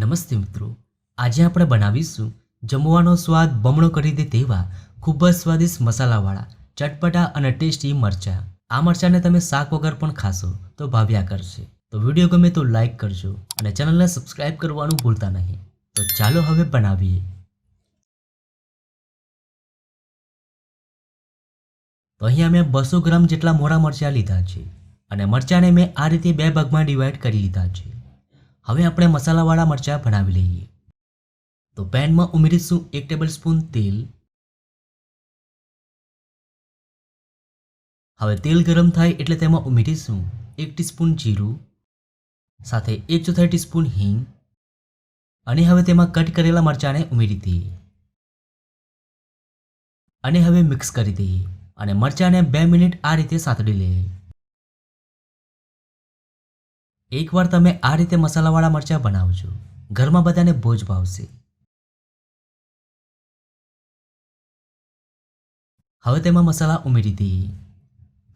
નમસ્તે મિત્રો. આજે આપણે બનાવીશું જમવાનો સ્વાદ બમણો કરી દે તેવા ખૂબ જ સ્વાદિષ્ટ મસાલાવાળા, ચટપટા અને ટેસ્ટી મરચાં. આ મરચાંને તમે શાક વગર પણ ખાશો તો ભાવ્યા કરશે. તો વીડિયો ગમે તો લાઈક કરજો અને ચેનલને સબસ્ક્રાઈબ કરવાનું ભૂલતા નહીં. તો ચાલો હવે બનાવીએ. તો અહીંયા મેં બસો ગ્રામ જેટલા મોડા મરચાં લીધા છે અને મરચાંને મેં આ રીતે બે ભાગમાં ડિવાઈડ કરી લીધા છે. હવે આપણે મસાલાવાળા મરચાં ભણાવી લઈએ. તો પેનમાં ઉમેરીશું એક ટેબલ સ્પૂન તેલ. હવે તેલ ગરમ થાય એટલે તેમાં ઉમેરીશું એક ટીસ્પૂન જીરું, સાથે એક ચોથાઈ ટીસ્પૂન હિંગ, અને હવે તેમાં કટ કરેલા મરચાંને ઉમેરી દઈએ. અને હવે મિક્સ કરી દઈએ અને મરચાંને બે મિનિટ આ રીતે સાતડી લઈએ. એકવાર તમે આ રીતે મસાલાવાળા મરચાં બનાવજો. ઘરમાં બધાને બહુ જ ભાવશે. હવે તેમાં મસાલા ઉમેરી દઈએ.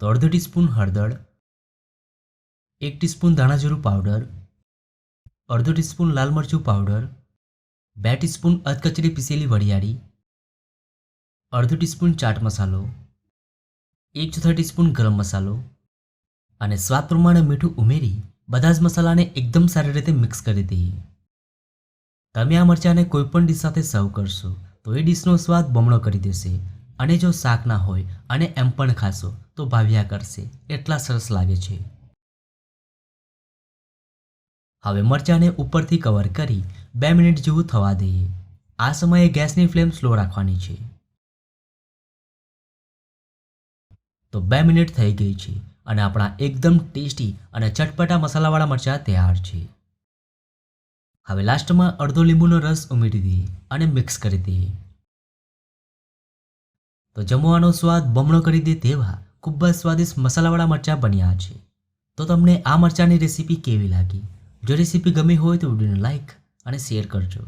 તો અડધો ટીસ્પૂન હળદર, એક ટીસ્પૂન ધાણાજીરું પાવડર, અડધો ટીસ્પૂન લાલ મરચું પાવડર, બે ટીસ્પૂન અધકચરી પીસેલી વરિયાળી, અડધો ટીસ્પૂન ચાટ મસાલો, એક ચોથા ટીસ્પૂન ગરમ મસાલો અને સ્વાદ પ્રમાણે મીઠું ઉમેરી બધા જ મસાલાને એકદમ સારી રીતે મિક્સ કરી દઈએ. તમે આ મરચાંને કોઈ પણ ડીશ સાથે સર્વ કરશો, તો એ ડીશનો સ્વાદ બમણો કરી દેશે. અને જો શાક ના હોય અને એમ પણ ખાશો, તો ભાવ્યા કરશે. એટલા સરસ લાગે છે. હવે મરચાંને ઉપરથી કવર કરી બે મિનિટ જેવું થવા દઈએ. આ સમયે ગેસની ફ્લેમ સ્લો રાખવાની છે. તો બે મિનિટ થઈ ગઈ છે. અને આપણા એકદમ ટેસ્ટી અને ચટપટા મસાલાવાળા મરચાં તૈયાર છે. હવે લાસ્ટમાં અડધો લીંબુનો રસ ઉમેરી દઈએ અને મિક્સ કરી દઈએ. તો જમવાનો સ્વાદ બમણો કરી દે તેવા ખૂબ જ સ્વાદિષ્ટ મસાલાવાળા મરચાં બન્યા છે. તો તમને આ મરચાંની રેસીપી કેવી લાગી? જો રેસીપી ગમી હોય તો વિડીયોને લાઈક અને શેર કરજો.